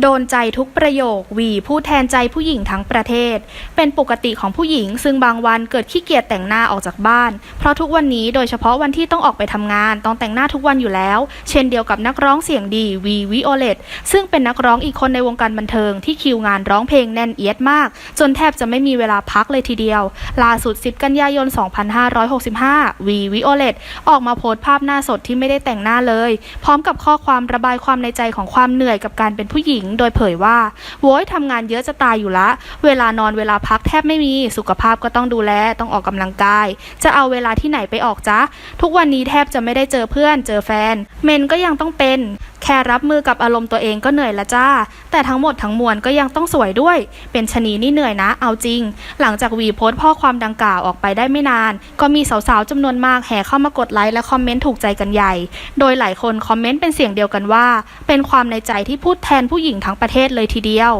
โดนใจทุกประโยควีผู้แทนใจผู้หญิงทั้งประเทศ เป็นปกติของผู้หญิง ซึ่งบางวันเกิดขี้เกียจแต่งหน้าออกจากบ้าน เพราะทุกวันนี้โดยเฉพาะวันที่ต้องออกไปทำงาน ต้องแต่งหน้าทุกวันอยู่แล้ว เช่นเดียวกับนักร้องเสียงดีวีวิโอเลตซึ่งเป็นนักร้องอีกคนในวงการบันเทิงที่คิวงานร้องเพลงแน่นเอียดมาก จนแทบจะไม่มีเวลาพักเลยทีเดียว ล่าสุด 10 กันยายน 2565วีวิโอเลตออกมาโพสต์ภาพหน้าสดที่ไม่ได้แต่งหน้าเลย พร้อมกับข้อความระบายความในใจของความเหนื่อยกับการเป็นผู้หญิงโดยเผยว่าโว้ยทำงานเยอะจะตายอยู่ละ เวลานอนเวลาพักแทบไม่มี สุขภาพก็ต้องดูแล ต้องออกกำลังกาย จะเอาเวลาที่ไหนไปออกจ๊ะ ทุกวันนี้แทบจะไม่ได้เจอเพื่อน เจอแฟน เมนก็ยังต้องเป็น ค่รับมือกับอารมณ์ตัวเองก็เหนื่อยละจ้า แต่ทั้งหมดทั้งมวลก็ยังต้องสวยด้วย เป็นชะนีนี่เหนื่อยนะ เอาจริง หลังจากวีโพสต์ข้อความดังกล่าวออกไปได้ไม่นาน ก็มีสาวๆจำนวนมากแห่เข้ามากดไลค์และคอมเมนต์ถูกใจกันใหญ่ โดยหลายคนคอมเมนต์เป็นเสียงเดียวกันว่า เป็นความในใจที่พูดแทนผู้หญิงทั้งประเทศเลยทีเดียว